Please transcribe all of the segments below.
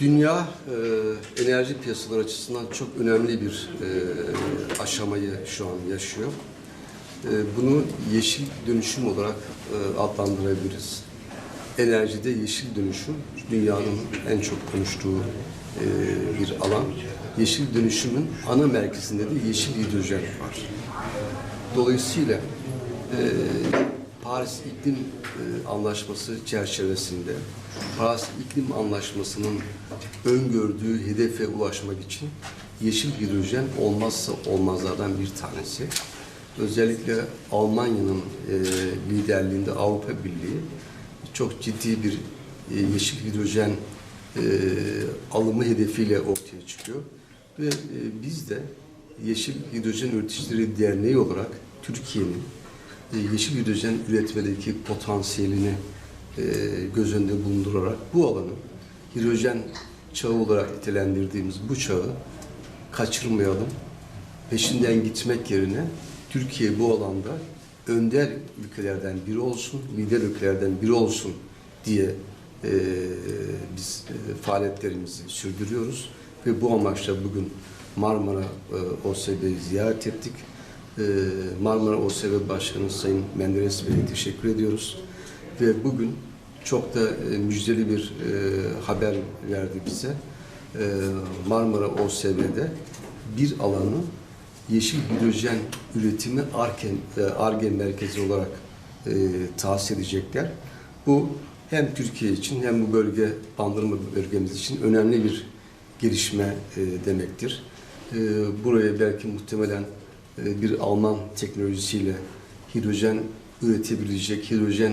Dünya e, enerji piyasaları açısından çok önemli bir e, aşamayı şu an yaşıyor. E, bunu yeşil dönüşüm olarak e, adlandırabiliriz. Enerjide yeşil dönüşüm dünyanın en çok konuştuğu e, bir alan. Yeşil dönüşümün ana merkezinde de yeşil hidrojen var. Dolayısıyla e, Paris İklim e, Anlaşması çerçevesinde Paris İklim Anlaşması'nın öngördüğü hedefe ulaşmak için yeşil hidrojen olmazsa olmazlardan bir tanesi. Özellikle Almanya'nın e, liderliğinde Avrupa Birliği çok ciddi bir e, yeşil hidrojen alımı hedefiyle ortaya çıkıyor. Ve biz de Yeşil Hidrojen Üreticileri Derneği olarak Türkiye'nin yeşil hidrojen üretmedeki potansiyelini e, göz önünde bulundurarak bu alanı hidrojen çağı olarak nitelendirdiğimiz bu çağı kaçırmayalım. Peşinden gitmek yerine Türkiye bu alanda önder ülkelerden biri olsun, lider ülkelerden biri olsun diye e, biz e, faaliyetlerimizi sürdürüyoruz ve bu amaçla bugün Marmara e, OSB'yi ziyaret ettik. E, Marmara OSB Başkanı Sayın Menderes Bey'e teşekkür ediyoruz ve bugün çok da e, müjdeli bir e, haber verdi bize. E, Marmara OSB'de bir alanı yeşil hidrojen üretimi e, ARGE merkezi olarak e, tahsis edecekler. Bu hem Türkiye için hem bu bölge, Bandırma bölgemiz için önemli bir gelişme e, demektir. E, buraya belki muhtemelen bir Alman teknolojisiyle hidrojen üretebilecek, hidrojen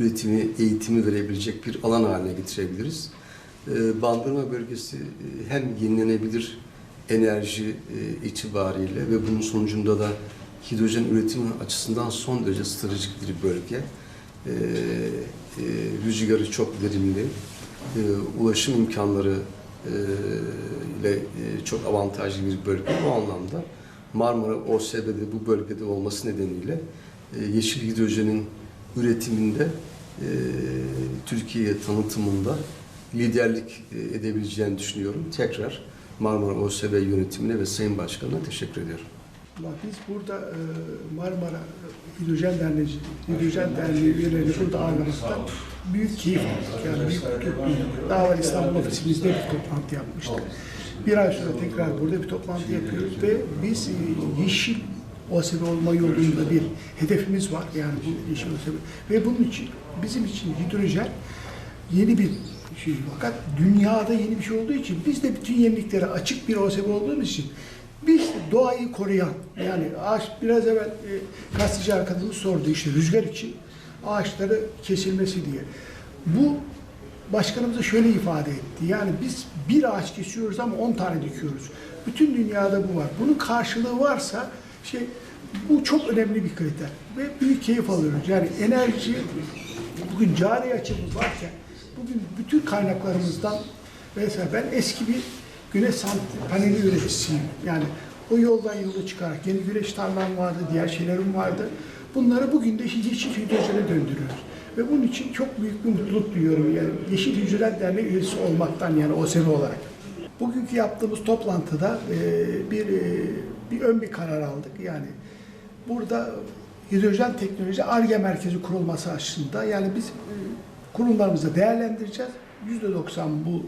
üretimi, eğitimi verebilecek bir alan haline getirebiliriz. E, Bandırma bölgesi e, hem yenilenebilir enerji e, itibariyle ve bunun sonucunda da hidrojen üretimi açısından son derece stratejik bir bölge. E, e, rüzgarı çok verimli, e, ulaşım imkanları e, ile e, çok avantajlı bir bölge. Bu anlamda Marmara OSB'de bu bölgede olması nedeniyle e, yeşil hidrojenin üretiminde e, Türkiye'ye tanıtımında liderlik e, edebileceğini düşünüyorum. Tekrar Marmara OSB yönetimine ve Sayın Başkan'a teşekkür ediyorum. Biz burada Marmara Hidrojen Derneği, Hidrojen Derneği üyeleri burada ağırlamaktan büyük keyif aldık. Yani büyük mutluluk duyduk. Daha evvel İstanbul ofisimizde bir toplantı yapmıştık. Bir ay sonra tekrar burada bir toplantı yapıyoruz ve biz e, yeşil OSB olma yolunda bir hedefimiz var. Yani bu yeşil OSB. Ve bunun için bizim için hidrojen yeni bir şey. Fakat dünyada yeni bir şey olduğu için biz de bütün yeniliklere açık bir OSB olduğumuz için biz doğayı koruyan yani ağaç biraz evvel e, gazeteci arkadaşımız sordu işte rüzgar için ağaçları kesilmesi diye. Bu başkanımız da şöyle ifade etti. Yani biz bir ağaç kesiyoruz ama 10 tane dikiyoruz. Bütün dünyada bu var. Bunun karşılığı varsa şey bu çok önemli bir kriter ve büyük keyif alıyoruz. Yani enerji bugün cari açımız varken bugün bütün kaynaklarımızdan mesela ben eski bir güneş paneli üreticisiyim. Yani o yoldan yola çıkarak yeni güneş tarlam vardı, diğer şeylerim vardı. Bunları bugün de yeşil hidrojene döndürüyoruz. Ve bunun için çok büyük bir mutluluk duyuyorum. Yani Yeşil Hidrojen Derneği üyesi olmaktan yani OSB olarak. Bugünkü yaptığımız toplantıda e, bir e, bir ön bir karar aldık. Yani burada hidrojen teknoloji ARGE merkezi kurulması açısından yani biz e, kurumlarımızı değerlendireceğiz. %90 bu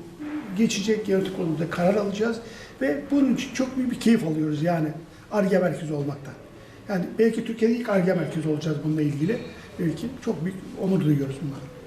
geçecek yaratık konusunda karar alacağız ve bunun için çok büyük bir keyif alıyoruz yani ARGE merkezi olmaktan. Yani belki Türkiye'de ilk ARGE merkezi olacağız bununla ilgili. Belki çok büyük onur duyuyoruz bundan.